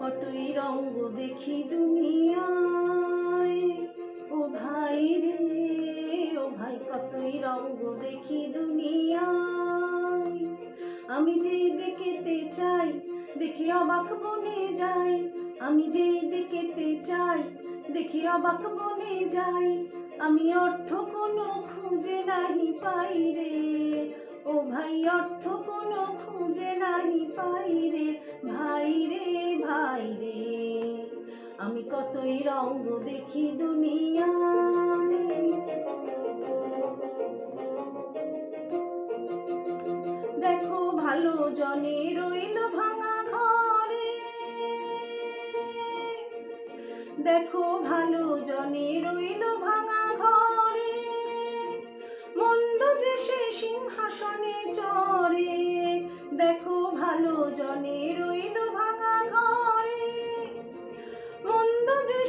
কতই রঙ্গ দেখি দুনিয়ায়। ও ভাই রে, ও ভাই, কতই রঙ্গ দেখি দুনিয়ায়। আমি যেই দিকেতে চাই, দেখি অবাক বনে যাই। আমি যেই দিকেতে চাই, দেখি অবাক বনে যাই। আমি অর্থ কোনো খুঁজে নাহি পাই রে। ও ভাই, অর্থ কোনো খুঁজে নাই পাই রে ভাই রে ভাই রে, আমি কতই রঙ্গ দেখি দুনিয়ায়। দেখো ভালো জনে রইল ভাঙা ঘরে। দেখো ভালো জনে রইল ভাঙা ঘরে।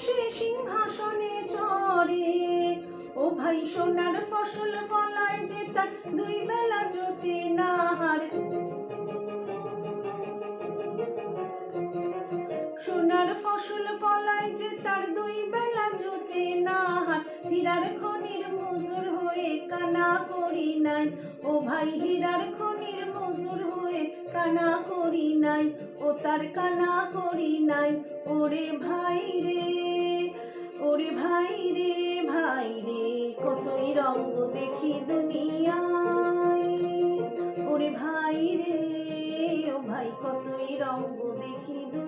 সে সিংহাসনে চড়ে। ও ভাই, সোনার ফসল ফলায় যে তার দুই বেলা জোটে না হার সোনার ফসল ফলায় যে তার দুই বেলা জোটে না হার হীরার খনির মজুর হয়ে কানা করি নাই। ও ভাই, হীরার খনির মজুর হয়ে কানা করি নাই, ও তার কানা করি নাই। ওরে ভাই রে, ওরে ভাই রে ভাই রে, কতই রঙ্গ দেখি দুনিয়ায়। ওরে ভাই রে, ও ভাই, কতই রঙ্গ দেখি দুনিয়ায়